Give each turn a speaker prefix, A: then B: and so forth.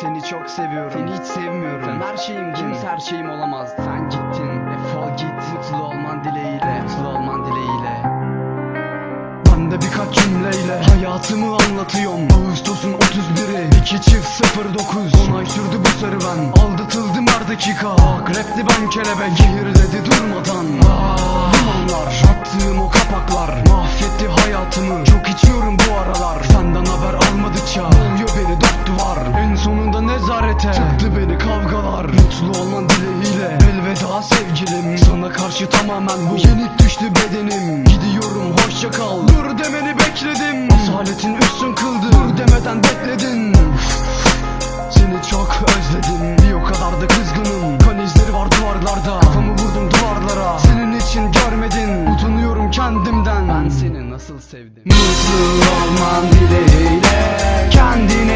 A: Seni çok seviyorum. Seni hiç sevmiyorum. Sen her şeyim kimse her şeyim olamaz. Sen gittin. Defol git. Mutlu olman dileğiyle. Mutlu olman dileğiyle. Ben de birkaç cümleyle hayatımı anlatıyorum. Ağustos'un 31'i 2 çift 09 10 ay sürdü bu serüven. Aldatıldım her dakika. Akrepti ben kelebek. Zehirledi durmadan. Aa, Dumanlar Attığım o kapaklar. Mahvetti hayatımı. Çok içiyorum bu aralar. Senden haber almadıkça. Boğuyor beni dört duvar sonunda nezarete. Tıktı beni kavgalar. Mutlu olman dileğiyle Elveda sevgilim. Sana karşı tamamen bu. Yenik düştü bedenim. Gidiyorum hoşça kal. Dur demeni bekledim. Asaletin üstün kıldı. Dur demeden bekledin. Seni çok özledim. Bir o kadar da kızgınım. Kan izleri var duvarlarda. Kafamı vurdum duvarlara. Senin için görmedin Utanıyorum kendimden. Ben seni nasıl sevdim? Mutlu olman dileğiyle Kendini